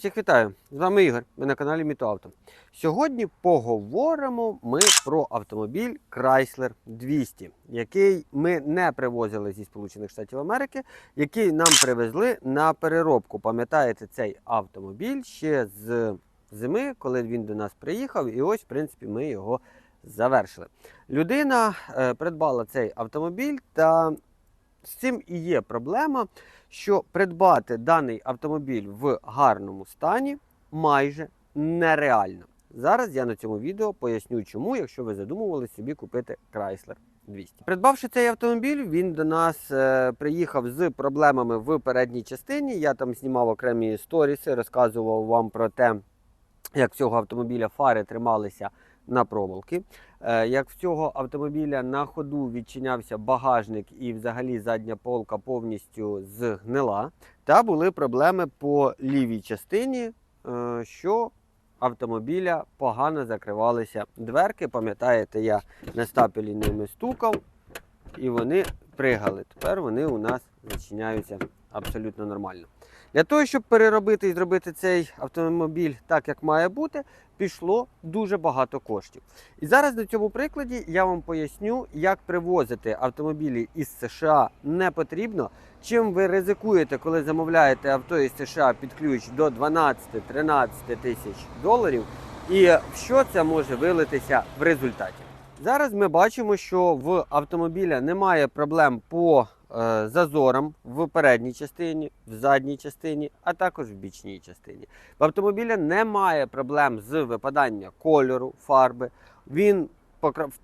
Всіх вітаю! З вами Ігор. Ви на каналі Мітоавто. Сьогодні поговоримо ми про автомобіль Chrysler 200, який ми не привозили зі Сполучених Штатів Америки, який нам привезли на переробку. Пам'ятаєте цей автомобіль ще з зими, коли він до нас приїхав, і ось, в принципі, ми його завершили. Людина е, придбала цей автомобіль, та з цим і є проблема що придбати даний автомобіль в гарному стані майже нереально. Зараз я на цьому відео поясню, чому, якщо ви задумували собі купити Chrysler 200. Придбавши цей автомобіль, він до нас е, приїхав з проблемами в передній частині. Я там знімав окремі сторіси, розказував вам про те, як цього автомобіля фари трималися на проволоки. Е, Як в цього автомобіля на ходу відчинявся багажник і взагалі задня полка повністю згнила, та були проблеми по лівій частині, е, що автомобіля погано закривалися дверки. Пам'ятаєте, я на стапелі ними стукав, і вони пригали. Тепер вони у нас зачиняються абсолютно нормально. Для того, щоб переробити і зробити цей автомобіль так, як має бути, пішло дуже багато коштів. І зараз на цьому прикладі я вам поясню, як привозити автомобілі із США не потрібно. Чим ви ризикуєте, коли замовляєте авто із США під ключ до 12-13 тисяч доларів, і що це може вилитися в результаті. Зараз ми бачимо, що в автомобіля немає проблем по е, зазорам в передній частині, в задній частині, а також в бічній частині. В автомобіля немає проблем з випаданням кольору фарби. Він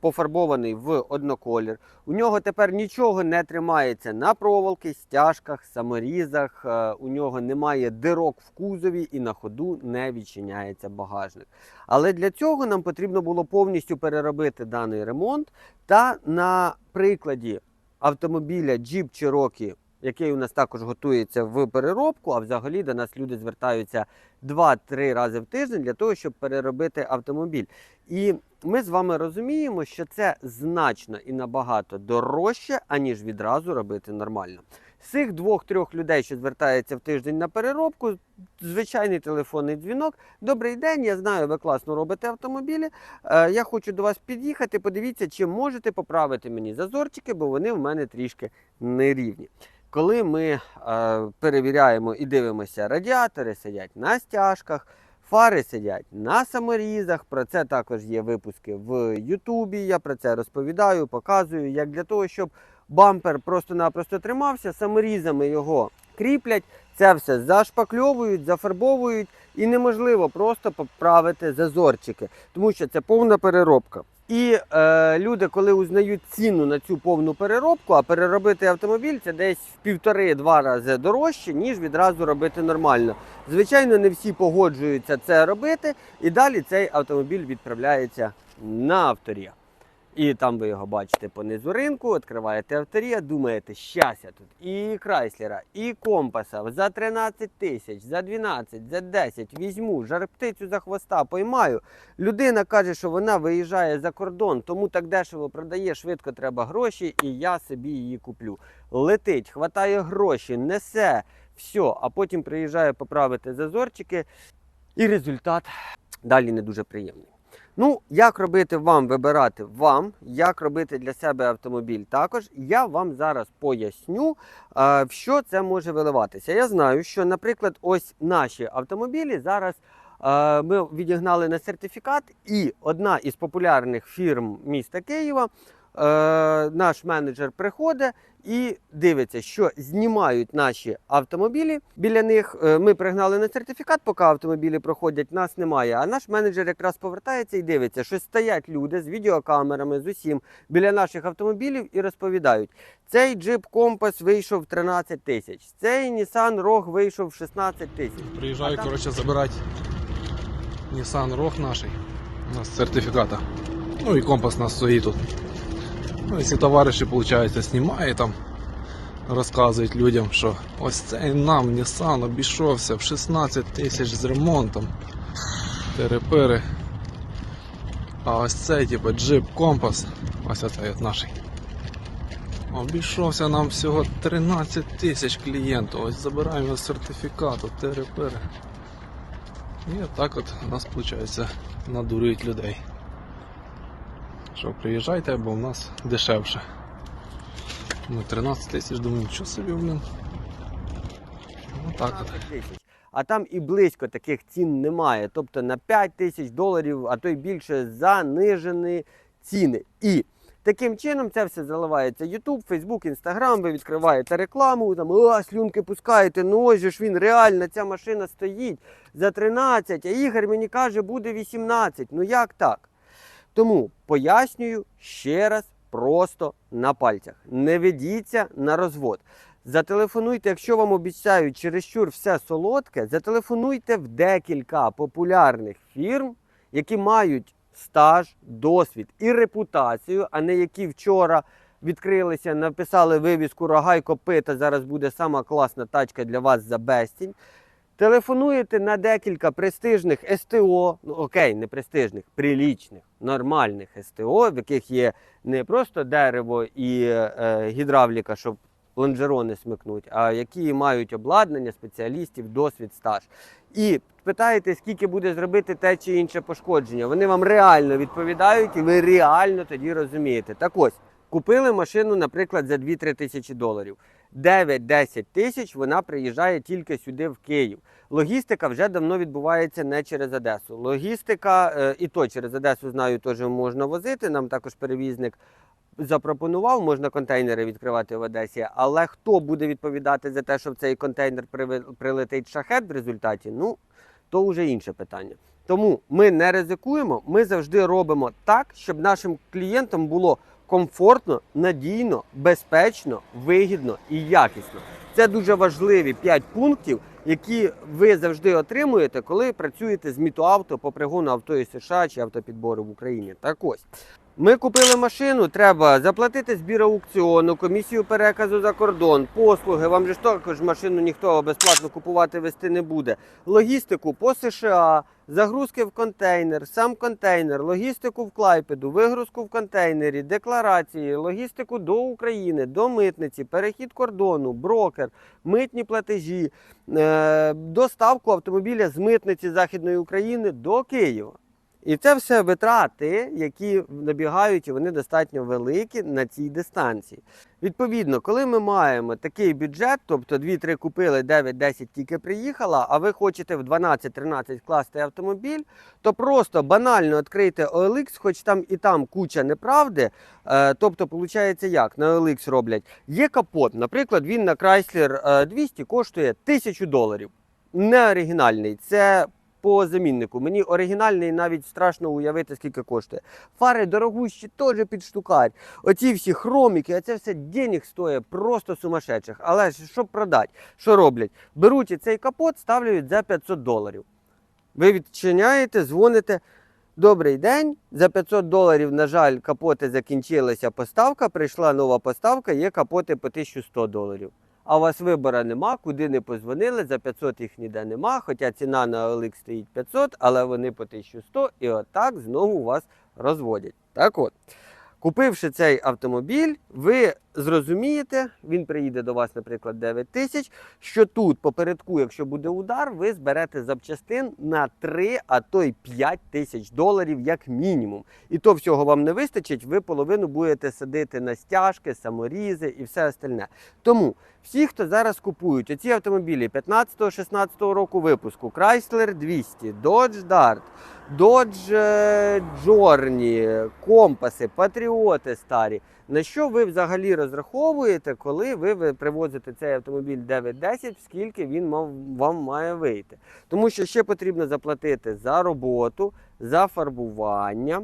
пофарбований в одноколір. У нього тепер нічого не тримається на проволоки, стяжках, саморізах. е, У нього немає дирок в кузові і на ходу не відчиняється багажник. Але для цього нам потрібно було повністю переробити даний ремонт. Та на прикладі автомобіля Jeep Cherokee, який у нас також готується в переробку, а взагалі до нас люди звертаються 2-3 рази в тиждень для того, щоб переробити автомобіль. І ми з вами розуміємо, що це значно і набагато дорожче, аніж відразу робити нормально. З цих двох-трьох людей, що звертаються в тиждень на переробку, звичайний телефонний дзвінок. Добрий день, я знаю, ви класно робите автомобілі. Е, я хочу до вас під'їхати. Подивіться, чи можете поправити мені зазорчики, бо вони в мене трішки нерівні. Коли ми е, перевіряємо і дивимося, радіатори сидять на стяжках, фари сидять на саморізах. Про це також є випуски в Ютубі. Я про це розповідаю, показую, як для того, щоб бампер просто-напросто тримався, саморізами його кріплять, це все зашпакльовують, зафарбовують, і неможливо просто поправити зазорчики, тому що це повна переробка. І е, люди, коли узнають ціну на цю повну переробку, а переробити автомобіль це десь в півтори-два рази дорожче, ніж відразу робити нормально. Звичайно, не всі погоджуються це робити, і далі цей автомобіль відправляється на авторія. І там ви його бачите по низу ринку, відкриваєте авторія, думаєте, щастя тут і Крайслера, і компаса за 13 тисяч, за 12, за 10 візьму, жарптицю за хвоста поймаю. Людина каже, що вона виїжджає за кордон, тому так дешево продає, швидко треба гроші, і я собі її куплю. Летить, хватає гроші, несе все, а потім приїжджає поправити зазорчики, і результат далі не дуже приємний. Ну, як робити вам, вибирати вам, як робити для себе автомобіль також, я вам зараз поясню, е, в що це може виливатися. Я знаю, що, наприклад, ось наші автомобілі зараз е, ми відігнали на сертифікат, і одна із популярних фірм міста Києва, наш менеджер приходить і дивиться, що знімають наші автомобілі. Біля них е, ми пригнали на сертифікат, поки автомобілі проходять, нас немає. А наш менеджер якраз повертається і дивиться, що стоять люди з відеокамерами, з усім біля наших автомобілів і розповідають: цей джип компас вийшов 13 тисяч, цей Nissan Rogue вийшов 16 тисяч. Приезжаю, А там- короче, забирать Nissan Rogue нашей. У нас сертификата. Ну и компас у нас стоит тут. Ну, если товариші, получается, знімає там, розказують людям, що ось цей нам Nissan обійшовся в 16 тисяч з ремонтом. Терепери. А ось цей, типу, джип компас, ось оцей от наший. Обійшовся нам всього 13 тисяч клієнтів. Ось забираємо з сертифікату, терепери. І отак от у нас виходить надурюють людей. Що приїжджайте, бо в нас дешевше. Ну, 13 тисяч, думаю, що собі, блін. Ну так от. А там і близько таких цін немає. Тобто на 5 тисяч доларів, а то й більше занижені ціни. І таким чином це все заливається YouTube, Facebook, Instagram, ви відкриваєте рекламу, там а, слюнки пускаєте, ну ось ж він реально, ця машина стоїть за 13, а Ігор мені каже, буде 18. Ну як так? Тому пояснюю ще раз просто на пальцях. Не ведіться на розвод. Зателефонуйте, якщо вам обіцяють чересчур все солодке, зателефонуйте в декілька популярних фірм, які мають стаж, досвід і репутацію, а не які вчора відкрилися, написали вивіску рога й копита. Зараз буде сама класна тачка для вас за безцінь. Телефонуєте на декілька престижних СТО, ну окей, не престижних, прилічних, нормальних СТО, в яких є не просто дерево і е, гідравліка, щоб лонжерони смикнуть, а які мають обладнання, спеціалістів, досвід, стаж. І питаєте, скільки буде зробити те чи інше пошкодження. Вони вам реально відповідають, і ви реально тоді розумієте. Так ось, купили машину, наприклад, за 2-3 тисячі доларів. 9-10 тисяч вона приїжджає тільки сюди, в Київ. Логістика вже давно відбувається не через Одесу. Логістика, е, і то через Одесу знаю, теж можна возити. Нам також перевізник запропонував, можна контейнери відкривати в Одесі. Але хто буде відповідати за те, що в цей контейнер прилетить шахет в результаті? Ну, то вже інше питання. Тому ми не ризикуємо, ми завжди робимо так, щоб нашим клієнтам було комфортно, надійно, безпечно, вигідно і якісно. Це дуже важливі 5 пунктів, які ви завжди отримуєте, коли працюєте з Мітоавто по пригону авто із США чи автопідбору в Україні. Так ось. Ми купили машину, треба заплатити збір аукціону, комісію переказу за кордон, послуги. Вам же ж також машину ніхто безплатно купувати вести не буде. Логістику по США, загрузки в контейнер, сам контейнер, логістику в Клайпеду, вигрузку в контейнері, декларації, логістику до України, до митниці, перехід кордону, брокер, митні платежі, е, доставку автомобіля з митниці Західної України до Києва. І це все витрати, які набігають, і вони достатньо великі на цій дистанції. Відповідно, коли ми маємо такий бюджет, тобто 2-3 купили, 9-10 тільки приїхала, а ви хочете в 12-13 класти автомобіль, то просто банально відкрийте OLX, хоч там і там куча неправди. Е, тобто, виходить, як на OLX роблять. Є капот, наприклад, він на Chrysler е, 200 коштує 1000 доларів. Не оригінальний. Це по заміннику. Мені оригінальний навіть страшно уявити, скільки коштує. Фари дорогущі, теж під штукарь. Оці всі хроміки, а це все денег стоїть просто сумасшедших. Але ж щоб продати, що роблять? Беруть цей капот, ставлять за 500 доларів. Ви відчиняєте, дзвоните. Добрий день. За 500 доларів, на жаль, капоти закінчилася поставка. Прийшла нова поставка, є капоти по 1100 доларів. А у вас вибору нема, куди не позвонили, за 500 їх ніде нема, хоча ціна на OLX стоїть 500, але вони по 1100 і отак знову вас розводять. Так от, купивши цей автомобіль, ви зрозумієте, він приїде до вас, наприклад, 9 тисяч, що тут попередку, якщо буде удар, ви зберете запчастин на 3, а то й 5 тисяч доларів як мінімум. І то всього вам не вистачить, ви половину будете садити на стяжки, саморізи і все остальне. Тому всі, хто зараз купують оці автомобілі 15-16 року випуску, Chrysler 200, Dodge Dart, Dodge е, Journey, компаси, патріоти старі. На що ви взагалі розраховуєте, коли ви, привозите цей автомобіль 9-10, скільки він вам має вийти? Тому що ще потрібно заплатити за роботу, за фарбування.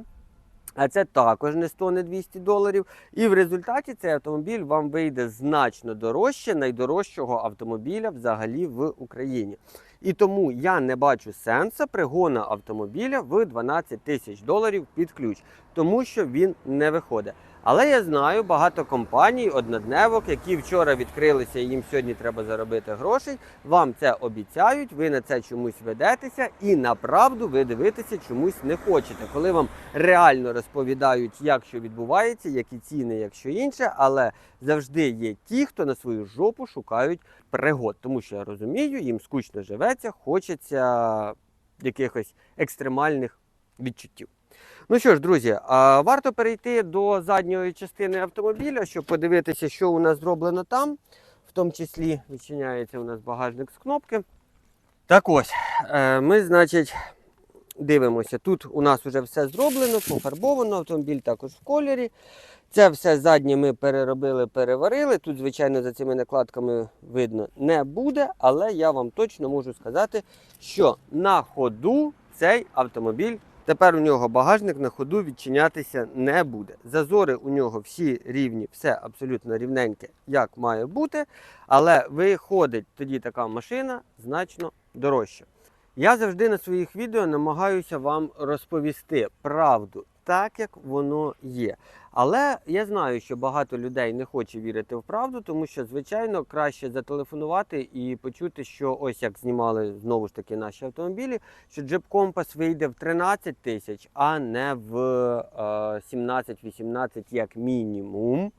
А це також не 100, не 200 доларів. І в результаті цей автомобіль вам вийде значно дорожче найдорожчого автомобіля взагалі в Україні. І тому я не бачу сенсу пригона автомобіля в 12 тисяч доларів під ключ, тому що він не виходить. Але я знаю багато компаній, однодневок, які вчора відкрилися і їм сьогодні треба заробити грошей. Вам це обіцяють, ви на це чомусь ведетеся, і направду ви дивитися чомусь не хочете, коли вам реально розповідають, як що відбувається, які ціни, як що інше, але завжди є ті, хто на свою жопу шукають пригод. Тому що я розумію, їм скучно живеться, хочеться якихось екстремальних відчуттів. Ну що ж, друзі, варто перейти до задньої частини автомобіля, щоб подивитися, що у нас зроблено там. В тому числі відчиняється у нас багажник з кнопки. Так ось, е, ми, значить, дивимося. Тут у нас вже все зроблено, пофарбовано, автомобіль також в кольорі. Це все заднє ми переробили, переварили. Тут, звичайно, за цими накладками видно не буде, але я вам точно можу сказати, що на ходу цей автомобіль. Тепер у нього багажник на ходу відчинятися не буде. Зазори у нього всі рівні, все абсолютно рівненьке, як має бути. Але виходить тоді така машина значно дорожче. Я завжди на своїх відео намагаюся вам розповісти правду так, як воно є. Але я знаю, що багато людей не хоче вірити в правду, тому що, звичайно, краще зателефонувати і почути, що ось як знімали знову ж таки наші автомобілі, що Jeep Compass вийде в 13 тисяч, а не в е, 17-18 як мінімум.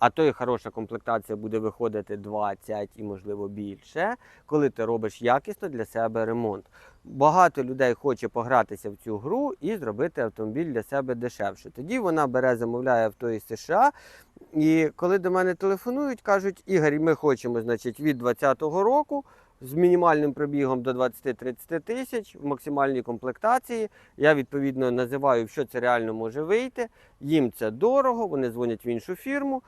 А то і хороша комплектація буде виходити 20 і, можливо, більше, коли ти робиш якісно для себе ремонт. Багато людей хоче погратися в цю гру і зробити автомобіль для себе дешевше. Тоді вона бере, замовляє авто із США. І коли до мене телефонують, кажуть, Ігор, ми хочемо значить, від 2020 року з мінімальним пробігом до 20-30 тисяч в максимальній комплектації. Я відповідно називаю, що це реально може вийти. Їм це дорого, вони дзвонять в іншу фірму.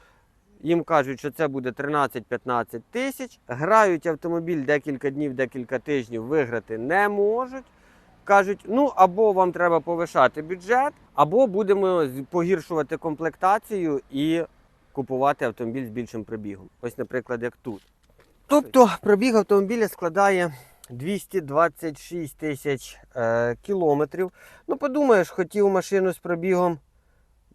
Їм кажуть, що це буде 13-15 тисяч. Грають автомобіль декілька днів, декілька тижнів, виграти не можуть. Кажуть, ну або вам треба повишати бюджет, або будемо погіршувати комплектацію і купувати автомобіль з більшим пробігом. Ось, наприклад, як тут. Тобто пробіг автомобіля складає 226 тисяч е, кілометрів. Ну, подумаєш, хотів машину з пробігом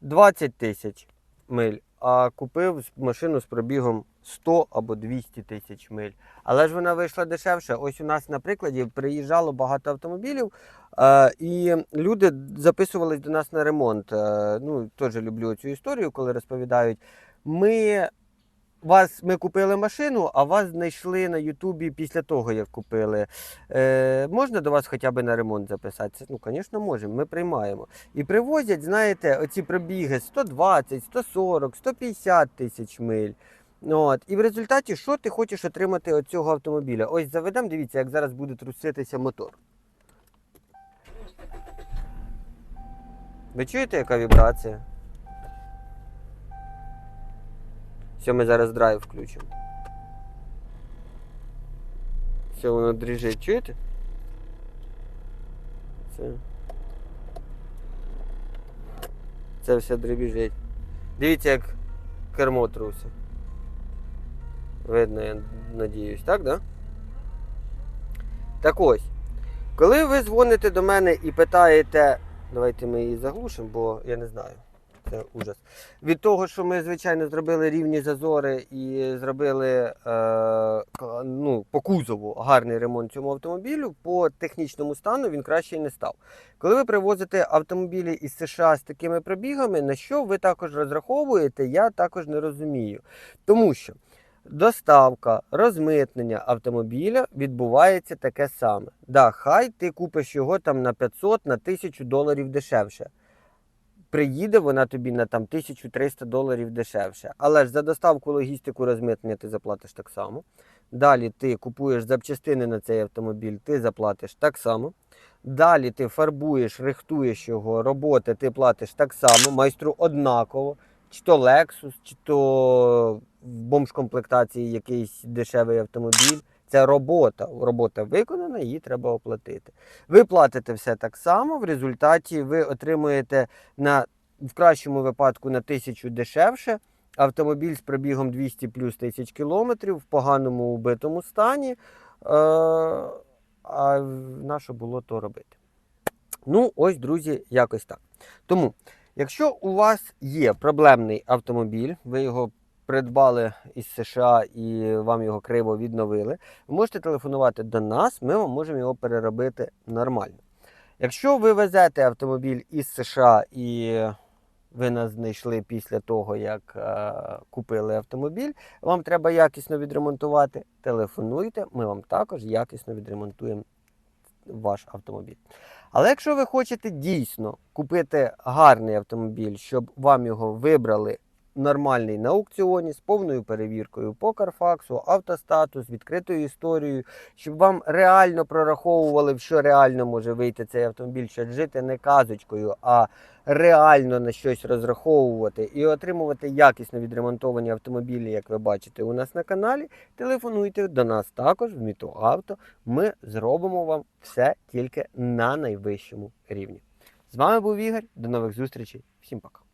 20 тисяч миль, а купив машину з пробігом 100 або 200 тисяч миль. Але ж вона вийшла дешевше. Ось у нас на прикладі приїжджало багато автомобілів, е, і люди записувались до нас на ремонт. Е, ну, теж люблю цю історію, коли розповідають. Ми вас ми купили машину, а вас знайшли на Ютубі після того, як купили. Е, можна до вас хоча б на ремонт записатися? Ну, звісно, можемо, ми приймаємо. І привозять, знаєте, оці пробіги 120, 140, 150 тисяч миль. От. І в результаті, що ти хочеш отримати від цього автомобіля? Ось заведемо, дивіться, як зараз буде труситися мотор. Ви чуєте, яка вібрація? Все, ми зараз драйв включимо. Все, воно дріжить, чуєте? Це. Це все дребіжить. Дивіться, як кермо труся. Видно, я надіюсь, так, да? Так ось. Коли ви дзвоните до мене і питаєте, давайте ми її заглушимо, бо я не знаю. Це ужас. Від того, що ми, звичайно, зробили рівні зазори і зробили е, ну, по кузову гарний ремонт цьому автомобілю, по технічному стану він краще не став. Коли ви привозите автомобілі із США з такими пробігами, на що ви також розраховуєте, я також не розумію. Тому що доставка, розмитнення автомобіля відбувається таке саме. Да, хай ти купиш його там на 500 на 1000 доларів дешевше приїде вона тобі на там 1300 доларів дешевше. Але ж за доставку логістику розмитнення ти заплатиш так само. Далі ти купуєш запчастини на цей автомобіль, ти заплатиш так само. Далі ти фарбуєш, рихтуєш його, роботи ти платиш так само, майстру однаково. Чи то Lexus, чи то в бомж-комплектації якийсь дешевий автомобіль. Це робота. Робота виконана, її треба оплатити. Ви платите все так само. В результаті ви отримуєте на в кращому випадку на тисячу дешевше. Автомобіль з пробігом 200 плюс тисяч кілометрів в поганому убитому стані. Е, а на що було то робити? Ну, ось, друзі, якось так. Тому, якщо у вас є проблемний автомобіль, ви його придбали із США і вам його криво відновили, ви можете телефонувати до нас, ми вам можемо його переробити нормально. Якщо ви везете автомобіль із США і ви нас знайшли після того, як е, купили автомобіль, вам треба якісно відремонтувати, телефонуйте, ми вам також якісно відремонтуємо ваш автомобіль. Але якщо ви хочете дійсно купити гарний автомобіль, щоб вам його вибрали нормальний на аукціоні з повною перевіркою по Карфаксу, автостатус, відкритою історією, щоб вам реально прораховували, що реально може вийти цей автомобіль, щоб жити не казочкою, а реально на щось розраховувати і отримувати якісно відремонтовані автомобілі, як ви бачите у нас на каналі. Телефонуйте до нас також в Мітоавто. Ми зробимо вам все тільки на найвищому рівні. З вами був Ігор. До нових зустрічей. Всім пока.